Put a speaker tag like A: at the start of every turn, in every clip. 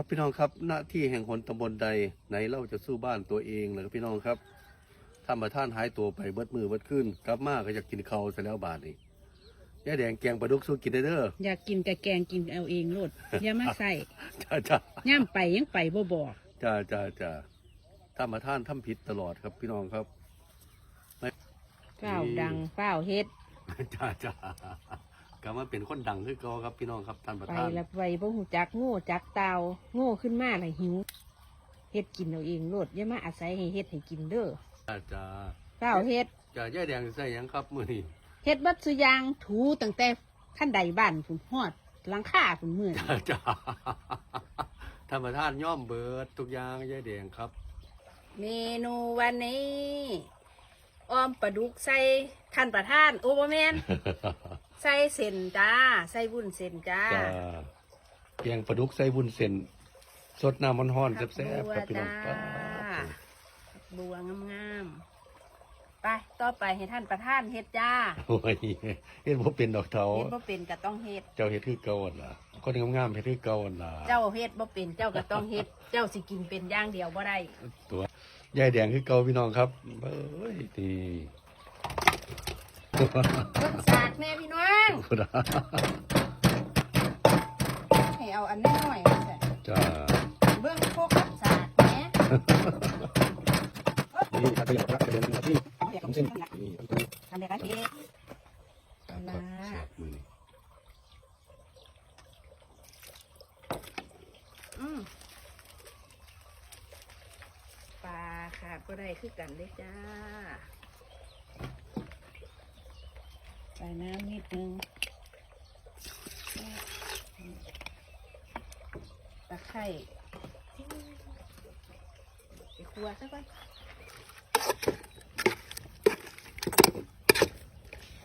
A: ครับพี่น้องครับหน้าที่แห่งหนตำบลใดไหนเราจะสู้บ้านตัวเองเหรอครับพี่น้องครับถ้ามาท่านหายตัวไปเบิดมือเบิดขึ้นกลับมาก็จะกินเขาวเสร็จแล้วบาทนี่ยายแดงแกงปลาดุกสู้กินได้เด้อ
B: อยากกินกะแกงกินเอาเองโลด อย่ามาใส่
A: จ้าจ้า
B: ย่ามไปยังไปบ่บอก
A: จ้าจ้าจ้าถ้ามาท่านทำผิดตลอดครับพี่น้องครับ
B: เฝ้าวดังเฝ้าวเฮ็ด
A: จ้าจ้า กลับมาเป็นคนดังคือเก่าครับพี่น้องครับท่านประ
B: ไป
A: ธาน
B: แล้วไปบ่หูจักโง่จักเตาโง่ขึ้นมาเลยหิวเฮ็ดกินเอาเองโลดอย่ามาอาศัยให้เฮ็ดให้กินเด้อ
A: จ้าจ้า
B: เฝ้าวเฮ็ด
A: จ้ายายแดงใส่หยังครับมือนี้
B: เฮ็ดบัดสุอยางถูตั้งแต่ขั้นใดบ้านฝุ่นฮอดหลังคาฝุ่นมือ
A: จ้าจ้าท่านประธานย่อมเบิดทุกอย่างยายแดงครับ
B: เมนูวันนี้ออมปลาดุกใส่ท่านประธานโอเบแมน ใส่เส้นจ้า ใส่วุ้นเส้นจ้า
A: จ้าแกงปลาดุกใส่วุ้นเส้นสดน้ำมันห้อนๆแซ่บๆครับพี่น้อง
B: จ้า
A: ป้า
B: บัวงามๆไปต่อไปให้ท่านประธานเฮ็ดจ้า
A: โอ้ยเฮ็ดบ่เป็นดอกเทา
B: เฮ็ดบ่เป็นก็ต้องเฮ็ด
A: เจ้าเฮ็ดคือเก่าหั่นล่ะคนงามๆเฮ็ดคือเก่าหั่นล่ะ
B: เจ้าเฮ็ดบ่เป็นเจ้าก็ต้องเฮ็ดเจ้าสิกินเป็นอย่างเดียวบ่ได้
A: ตัวยายแดงคือเก่าพี่น้องครับเอ้ยนี่
B: เบิ่งสากแม่พี่น้อง
A: พุทธะ
B: ให้เอาอันน้อยๆมาใส่
A: จ้า
B: เบิ่งโคกสากแหม่
A: นี่ครับขยับครับกระเด็นมาที่ผมเส้นนี่
B: ทำได้กันเฮ็ด
A: ครับ
B: นะ
A: แซ่บมือนี่
B: อืมปลาขาดบ่ได้คือกันเด้จ้า ใส่น้ำนิดนึงตะไคร้ไปคั่วซะก่อน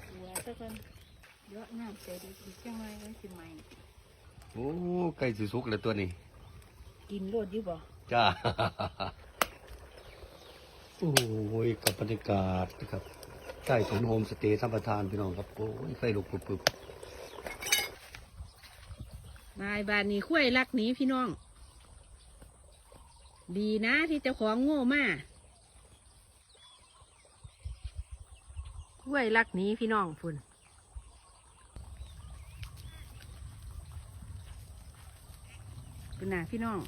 B: คั่วซะก่อนเยอะน้ำใส่ดีอีกจังไรไว้สิใหม่
A: โอ้ใกล้สิสุกแล้วตัวนี้
B: กินโลดอยู่บ่
A: จ้า โอ้ยกับบรรยากาศนะครับ ใต้ถุนโฮมสเตย์ท่านประธานพี่น้องครับโอ้ยไฟลุกปุบปุบบา
B: ยบานนี้คุ้ยรักหนี้พี่น้อง ดีนะที่เจ้าของโง่มาคุ้ยรักหนี้พี่น้องฝุ่นเป็นหนาพี่น้อง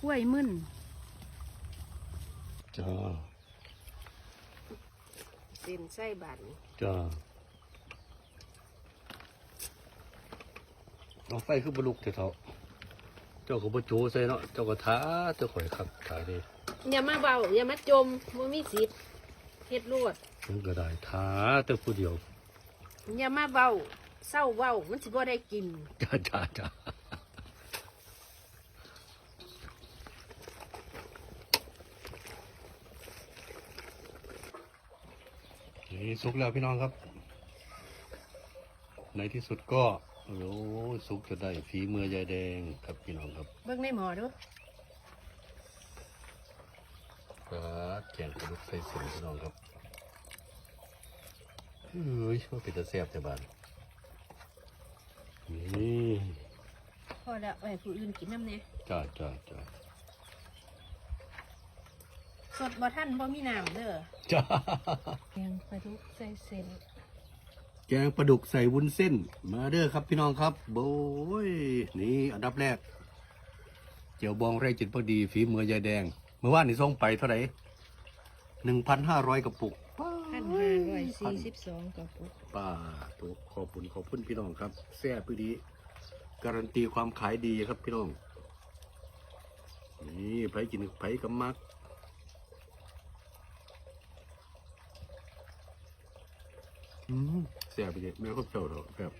B: คุ้ยมึน
A: จ้า
B: เส้นไส้บานนี้
A: จ้าเอาไฟคือบลุกเถอะเถอะเจ้าก็บ่โจใส่เนาะเจ้าก็ท้าเจ้าข่อยครับท้าเด้
B: อย่ามาเบาอย่ามาจมบ่มีสิทธิ์เฮ็ดโลด
A: มันก็ได้ท้าแต่ผู้เดียว
B: อย่ามาเบาเศร้าเบามันสิบ่ได้กิน
A: จ้าจ้าจ้า นี่สุกแล้วพี่น้องครับ ในที่สุดก็โอ้โหสุกจะได้ฝีมือยายแดงครับพี่น้องครับ
B: เบิ่งในหมอดู
A: ครับแกงกระดูกใส่เส้นพี่น้องครับเฮ้ยว่าเป็นตะแซ่บแต่บ้านนี่
B: พอแล้วไว้ผู้อื่นกินน้ำเนี่ย
A: จ้าจ้าจ้า
B: สดบ่ท่านบ่มีน้ำเด้อ
A: จ้า
B: แกงปลาดุกใส่เส้น
A: แกงปลาดุกใส่วุ้นเส้น มาเด้อครับพี่น้องครับโบยนี่อันดับแรก เจียวบองไร่จิตพอดีฝีมือยายแดง เมื่อวานนี่ส่งไปเท่าไหร่หนึ่งพันห้าร้อยกระปุก
B: พันห้าร้อยสี่สิบสองกระปุก
A: ป้าถูกขอบคุณขอบคุณพี่น้องครับแซ่บพี่ดีการันตีความขายดีครับพี่น้องนี่ไผกินไผกับมัก อืมแซ่บไปเลยแม่ก็เจ้าดอกครับ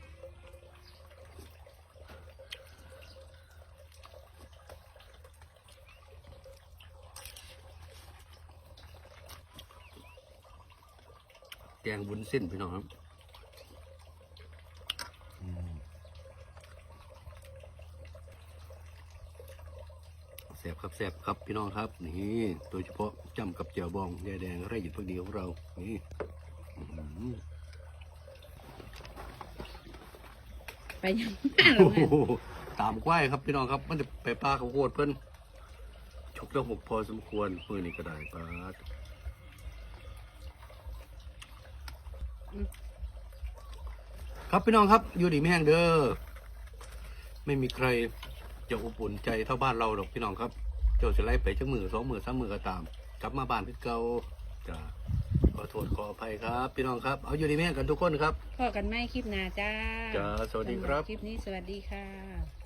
A: แกงวุ้นเส้นพี่น้องครับแซ่บครับแซ่บครับพี่น้องครับ นี่โดยเฉพาะจำกับเจียวบองยายแดงไร่หยิบพักดีของเรา นี่อื้อหือ
B: ไปยังมาแล้ว
A: โอ้โหตามควายครับพี่น้องครับ มันจะไปปลาเขาวโคตรเพิ่นชกระหกพอสมควรมือนี้ก็ได้ปลาครับพี่น้องครับอยู่ดีไม่แห้งเด้อไม่มีใครจะอบอุ่นใจเท่าบ้านเราหรอกพี่น้องครับ เจ้าจะไล่ไปจักมือสองมือสามมือก็ตาม กลับมาบ้านพี่เก่าจะข อโทษขออภัยครับ พี่น้องครับ เอาอยู่ดีแม่งกันทุกคนครับ
B: พอกันไหมคลิปหน้าจ้า
A: จ้าสวัสดีครับำ
B: หคลิปนี้สวัสดีค่ะ